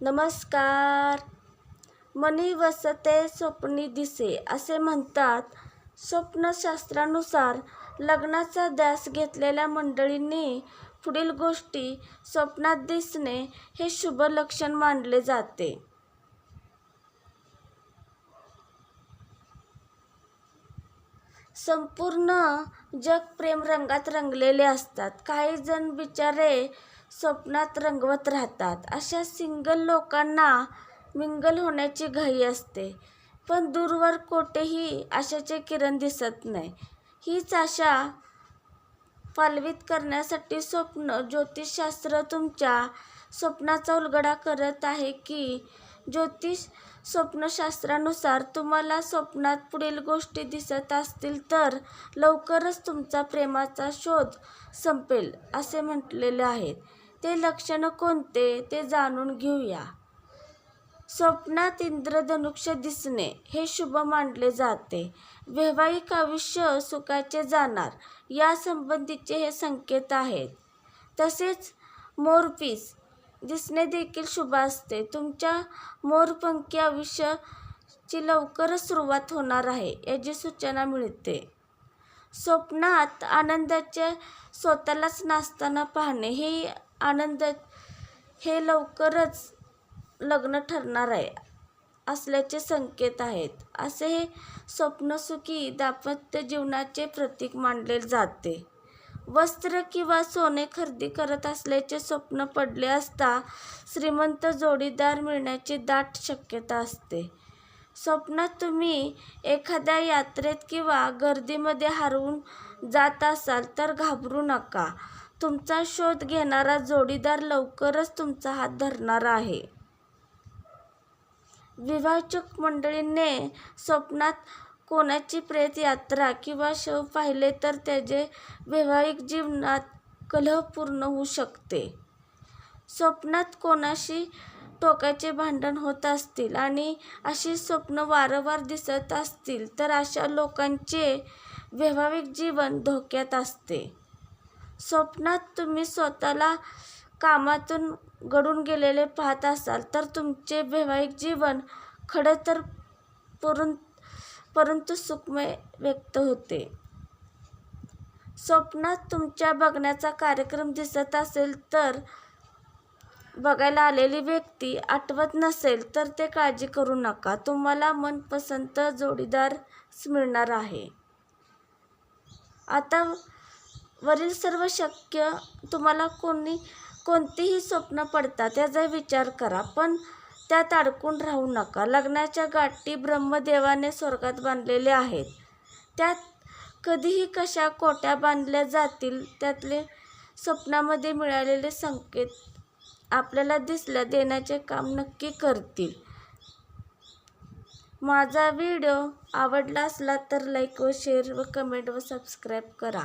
नमस्कार. मनी वसते स्वप्नी दिसे असे म्हणतात. स्वप्नशास्त्रानुसार लग्नाचा ध्यास घेतलेल्या मंडळींनी पुढील गोष्टी स्वप्नात दिसणे हे शुभ लक्षण मानले जाते. संपूर्ण जग प्रेम रंगात रंगलेले असतात. काही जण बिचारे स्वप्नात रंगवत राहतात. अशा सिंगल लोकांना मिंगल होण्याची घाई असते. पण दूरवर कोठेही आशाचे किरण दिसत नाही. हीच आशा पालवित करण्यासाठी स्वप्न ज्योतिषशास्त्र तुमच्या स्वप्नाचा उलगडा करत आहे की ज्योतिष स्वप्नशास्त्रानुसार तुम्हाला स्वप्नात पुढील गोष्टी दिसत असतील तर लवकरच तुमचा प्रेमाचा शोध संपेल असे म्हटलेले आहेत. ते लक्षणं कोणते ते जाणून घेऊया. स्वप्नात इंद्रधनुष्य दिसणे हे शुभ मानले जाते. वैवाहिक आयुष्य सुखाचे जाणार यासंबंधीचे हे संकेत आहेत. तसेच मोरपीस दिसणे देखील शुभ असते. तुमच्या मोरपंखी आयुष्याची लवकरच सुरुवात होणार आहे याची सूचना मिळते. स्वप्नात आनंदाचे स्वतःलाच नाचताना पाहणे हे आनंद हे लवकरच लग्न ठरणार आहे असल्याचे संकेत आहेत. असे हे स्वप्नसुखी दाम्पत्य जीवनाचे प्रतीक मानले जाते. वस्त्र किंवा सोने खरेदी करत असल्याचे स्वप्न पडले असता श्रीमंत जोडीदार मिळण्याची दाट शक्यता असते. स्वप्नात तुम्ही एखाद्या यात्रेत किंवा गर्दीमध्ये हरवून जात असाल तर घाबरू नका. तुमचा शोध घेणारा जोडीदार लवकरच तुमचा हात धरणार आहे. विवाहचक मंडळींनी स्वप्नात कोणाची प्रेत यात्रा किंवा शव पाहिले तर त्याचे वैवाहिक जीवनात कलह पूर्ण होऊ शकते. स्वप्नात कोणाशी टोकाचे भांडण होत असतील आणि अशी स्वप्न वारंवार दिसत असतील तर अशा लोकांचे वैवाहिक जीवन धोक्यात असते. स्वप्नात तुम्ही स्वतःला कामातून घडून गेलेले पाहत असाल तर तुमचे वैवाहिक जीवन खडतर परं परंतु सुखमय व्यक्त होते. स्वप्नात तुमच्या बघण्याचा कार्यक्रम दिसत असेल तर बघायला आलेली व्यक्ती आठवत नसेल तर ते काळजी करू नका. तुम्हाला मनपसंत जोडीदार मिळणार आहे. आता वरील सर्व शक्य तुम्हाला कोणी कोणतीही स्वप्न पडतात त्याचा विचार करा पण त्यात अडकून राहू नका. लग्नाच्या गाठी ब्रह्मदेवाने स्वर्गात बांधलेले आहेत. त्यात कधीही कशा कोट्या बांधल्या जातील त्यातले स्वप्नामध्ये मिळालेले संकेत आपल्याला दिसल्या देण्याचे काम नक्की करतील. माझा व्हिडिओ आवडला असला तर लाईक व शेअर व कमेंट व सबस्क्राईब करा.